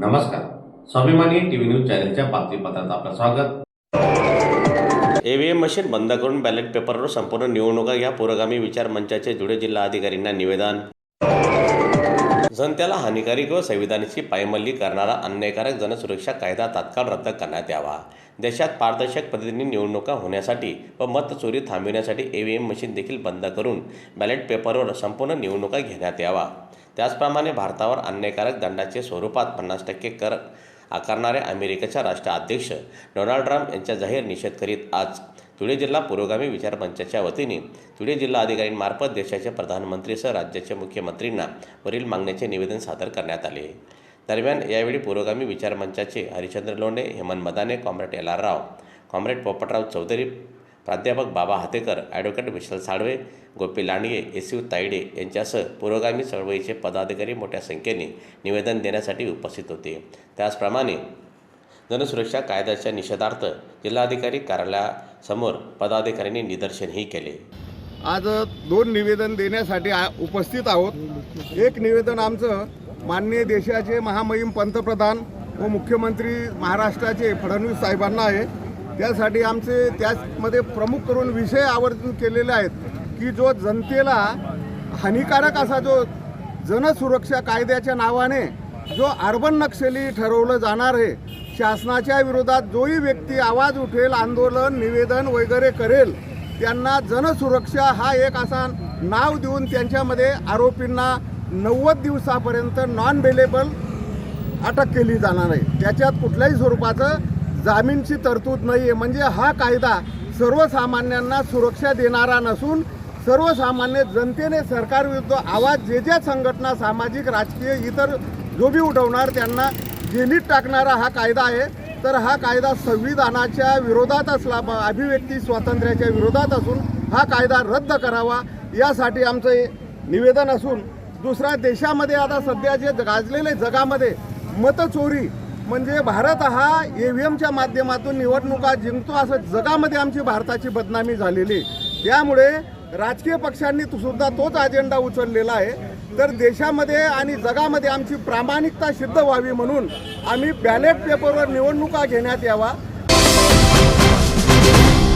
नमस्कार. स्वाभिमानी TV news चॅनलच्या बातमीपत्रात आपलं स्वागत. ईव्हीएम मशीन बंद करून बॅलेट पेपरवर संपूर्ण निवडणुका या पुरोगामी विचार मंचाचे धुळे जिल्हा अधिकाऱ्यांना निवेदन. जनतेला हानिकारक व संविधानाची पायमल्ली करणारा अन्यायकारक जनसुरक्षा कायदा तात्काळ रद्द करण्यात यावा. देशात पारदर्शक पद्धतीने निवडणुका होण्यासाठी व मतचोरी थांबविण्यासाठी ईव्हीएम मशीन देखील बंद करून बॅलेट पेपरवर संपूर्ण निवडणुका घेण्यात यावा. त्याचप्रमाणे भारतावर अन्यायकारक दंडाचे स्वरूपात पन्नास टक्के कर आकारणाऱ्या अमेरिकेच्या राष्ट्राध्यक्ष डोनाल्ड ट्रम्प यांचा जाहीर निषेध करीत आज. धुळे जिल्हा पुरोगामी विचार मंचाच्या वतीने धुळे जिल्हा अधिकाऱ्यांमार्फत देशाचे प्रधानमंत्रीसह राज्याच्या मुख्यमंत्रींना वरील मागण्याचे निवेदन सादर करण्यात आले. दरम्यान यावेळी पुरोगामी विचार मंचाचे Harishchandra Londhe Hemant Madane comrade L R Rao comrade Poptrao Chaudhari प्राध्यापक बाबा हातेकर ॲडव्होकेट विशाल साळवे गोपी लांडगे यू तायडे यांच्यासह पुरोगामी चळवळीचे पदाधिकारी मोठ्या संख्येने निवेदन देण्यासाठी उपस्थित होते. त्याचप्रमाणे जनसुरक्षा कायद्याच्या निषेधार्थ जिल्हाधिकारी कार्यालयासमोर पदाधिकाऱ्यांनी निदर्शनही केले. आज दोन निवेदन देण्यासाठी आ- उपस्थित आहोत. एक निवेदन आमचं माननीय देशाचे महामहिम पंतप्रधान व मुख्यमंत्री महाराष्ट्राचे फडणवीस साहेबांना आहे. त्यासाठी आमचे त्यामध्ये प्रमुख करून विषय आवर्जून केलेले आहेत की जो जनतेला हानिकारक असा जो जनसुरक्षा कायद्याच्या नावाने जो अर्बन नक्षली ठरवलं जाणार आहे शासनाच्या विरोधात जोही व्यक्ती आवाज उठेल आंदोलन निवेदन वगैरे करेल त्यांना जनसुरक्षा हा एक असा नाव देऊन त्यांच्यामध्ये आरोपींना नव्वद दिवसापर्यंत नॉन बेलेबल अटक केली जाणार आहे. त्याच्यात कुठल्याही स्वरूपाचं जामीनची तरतूद नाही आहे म्हणजे हा कायदा सर्वसामान्यांना सुरक्षा देणारा नसून सर्वसामान्य जनतेने सरकारविरुद्ध आवाज जे ज्या संघटना सामाजिक राजकीय इतर जो बी उठवणार त्यांना जेलीत टाकणारा हा कायदा आहे. तर हा कायदा संविधानाच्या विरोधात असला अभिव्यक्ती स्वातंत्र्याच्या विरोधात असून हा कायदा रद्द करावा यासाठी आमचं हे निवेदन असून दुसऱ्या देशामध्ये आता सध्या जे गाजलेले जगामध्ये मतचोरी म्हणजे भारत हा ई व्ही एमच्या माध्यमातून निवडणुका जिंकतो असं जगामध्ये आमची भारताची बदनामी झालेली त्यामुळे राजकीय पक्षांनी तो सुद्धा तोच अजेंडा उचललेला आहे. तर देशामध्ये आणि जगामध्ये आमची प्रामाणिकता सिद्ध व्हावी म्हणून आम्ही बॅलेट पेपरवर निवडणुका घेण्यात यावा.